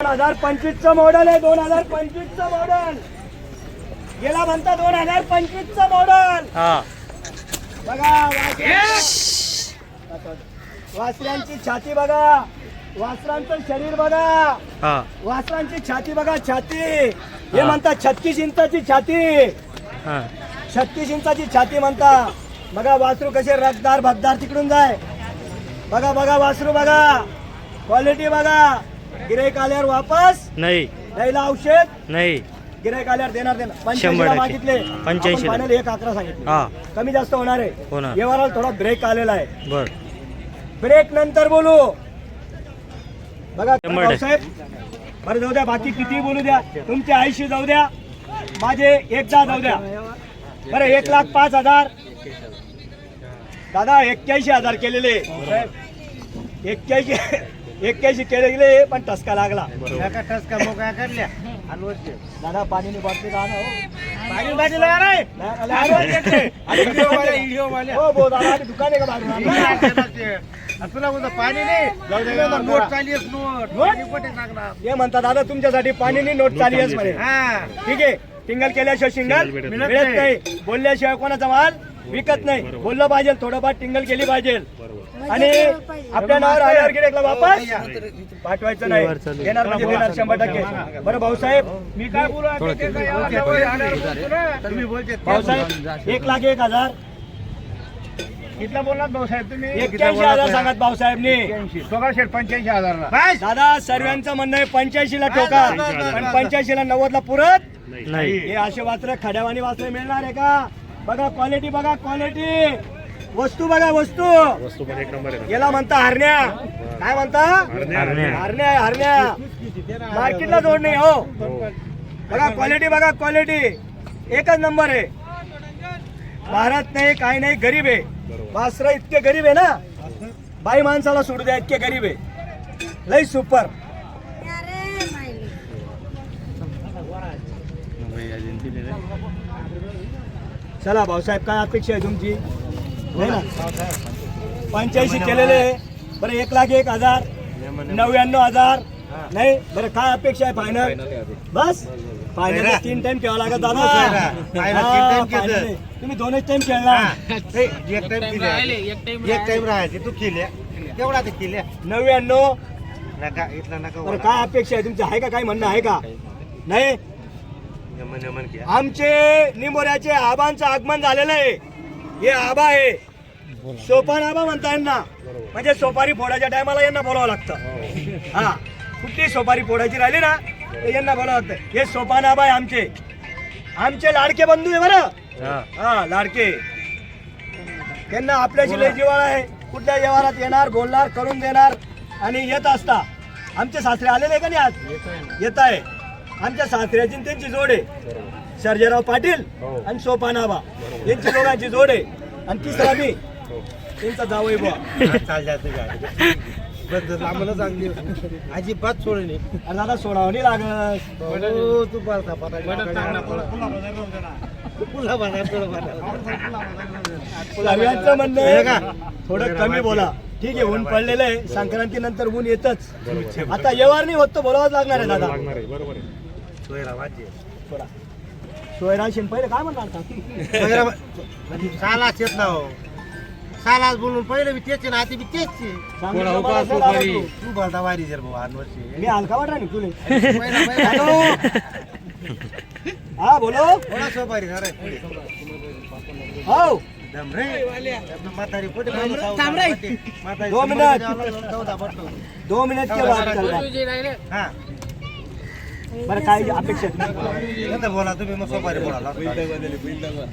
दोन हजार पंचवीसचं मॉडेल आहे दोन हजार पंचवीसचं मॉडेल गेला म्हणता दोन हजार पंचवीसचं मॉडेल हा. बघा वासरे- वासऱ्यांची छाती बघा. वासरांचं शरीर बघा. हा. वासरांची छाती बघा छाती. हे म्हणतात छत्तीस इंचाची छाती. हा. छत्तीस इंचाची छाती म्हणता. बघा वासरू कसे रगदार भगदार तिकडून जाय. बघा बघा वासरू बघा. क्वालिटी बघा. गिराईक आल्यावर वापस? नाही. द्यायला औषध? नाही. गिराईक आल्यावर देणार देणार. मागितले. पंच्याऐंशीला. फायनल एक अकरा सांगितले. कमी जास्त होणार आहे. होणार. व्यवहाराला थोडा ब्रेक आलेला आहे. बर. ब्रेक नंतर बोलू. बघा शंभर टक्के. साहेब बरं जाऊ द्या. बाकी किती बोलू द्या. तुमच्या आईशी जाऊ द्या. माझे एकदा जाऊ द्या. बरं एक लाख पाच हजार. दादा एक्क्याऐंशी हजार केलेले. एक्क्याऐंशी एक्क्याऐंशी केलेले पण टसका लागला दादा पाणी बाटली का हो पाणी बाटली. हो दुकान आहे का? पाणी नाही. नोट चालली नोट हे म्हणतात दादा तुमच्यासाठी पाणी नाही नोट चाली आहेस म्हणे हा ठीक आहे सिंगल केल्याशिवाय सिंगल मिळत नाही बोलल्याशिवाय कोणाचा माल विकत नाही बोललं पाहिजे थोडंफार टिंगल केली पाहिजे आणि आपल्या नावावर आल्यावर गिरेकला वापस पाठवायचं नाही देणार म्हणजे देणार शंभर टक्के बरं भाऊसाहेब मी काय बोलू भाऊसाहेब एक लाख एक हजार कितला बोललात भाऊसाहेब तुम्ही एक्क्याऐंशी हजार सांगत भाऊसाहेबनी सोळा शेठ पंच्याऐंशी हजारला दादा सर्वांचं म्हणणं आहे पंच्याऐंशी ला ठोका पण पंच्याऐंशी ला नव्वद ला पुरत नाही हे असे वाचरे खड्यावानी वाचरे मिळणार आहे का बघा क्वालिटी बघा क्वालिटी वस्तू बघा वस्तू. याला म्हणता हरण्या. काय म्हणता? हरण्या. हरण्या मार्केटला जोड नाही हो. बघा क्वालिटी बघा क्वालिटी एकच नंबर आहे. भारत नाही काही नाही गरीब आहे. वासर इतके गरीब आहे ना? बाई माणसाला सोडू द्या इतके गरीब आहे. लई सुपर चला भाऊसाहेब काय अपेक्षा आहे तुमची? पंच्याऐंशी केलेले आहे. बरं एक लाख एक हजार नव्याण्णव हजार. नाही बरं काय अपेक्षा आहे फायनल बस. फायनल तीन टाइम खेळावं लागत दादा. हा. तुम्ही दोनच टाइम खेळणार एक टाइम एक टाइम राहायचे तू केल्या. केवढा ते केल्या? नव्याण्णव. नका इथला नका बरं काय अपेक्षा आहे तुमची? आहे का काय म्हणणं? आहे का? नाही. यमन यमन घ्या आमचे निंबोऱ्याचे आबांचं आगमन झालेलं आहे. हे आबा आहे. सोपान आबा म्हणता यांना. म्हणजे सोपारी फोडायच्या टायमाला यांना बोलावं लागतं. हा. कुठली सोपारी फोडायची राहिली ना तर यांना बोलावं लागतं. हे सोपान आबा आहे आमचे. आमचे लाडके बंधू आहे बरं. हा. लाडके. त्यांना आपल्याशी लय जिवाळा आहे. कुठल्या व्यवहारात येणार बोलणार करून देणार आणि येत असता. आमचे सासरे आलेले का नाही आज? येत आहे आमच्या सासऱ्याची त्यांची जोड आहे. सर्जेराव पाटील आणि सोपानाबा यांची दोघांची जोड. आहे आणि तिसरा मी. त्यांचा जावई बुवा. चांगली अजिबात सोडली आणि दादा सोडावं नाही लागत. हो, तू सर्वांचं म्हणणं हे का? आहे थोडं कमी बोला. ठीक आहे ऊन पडलेलं आहे. संक्रांती नंतर ऊन येतच. आता व्यवहार नाही होत तर बोलावंच लागणार आहे दादा. सोयरा वाजे थोडा सोयराशन पहिले काय म्हणणार का? सोयरा सालाच येत ना हो सालाच बोलून पहिले मी तेच आहे ना आता मी तेच आहे. सांगू नका मला असं दादा तू. तू बोलता वारी जर भाऊ वर्षी मी हलका वाटा नाही तुले पहिला पहिला हॅलो हा बोलो थोडा सोपारी ना रे हो दम रे आपलं म्हातारी कुठे पहिले थांब रे. म्हातारी दोन शंभर मिनिट. रुपये चौदा पडतो दो मिनिट के बाद चलना. हा बरं काय अपेक्षा आहे बोला तुम्ही मग सोपारी बोला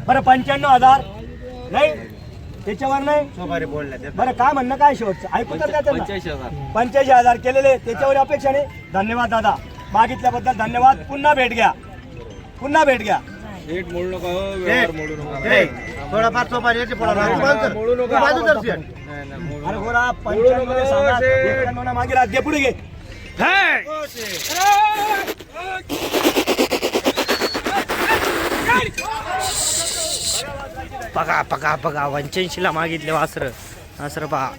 बरं पंच्याण्णव हजार. नाही त्याच्यावर नाही? सोपारी बोलल्या. बरं काय म्हणणं काय शेवटचं? ऐकू तर त्यांना. पंच्याऐंशी हजार. केलेले त्याच्यावर अपेक्षा नाही. धन्यवाद दादा. मागितल्याबद्दल धन्यवाद. पुन्हा भेट घ्या. पुन्हा भेट घ्या. ए, थोडाफार सोपारी याची पडा तू बाजू- तू बाजू तर शेट. अरे गोरा पंच्याण्णव सांगा. एक्क्याण्णव मागे राहत. घे पुढे घे. बघा बघा बघा वंचनशीला मागितले वासर. वासर पहा.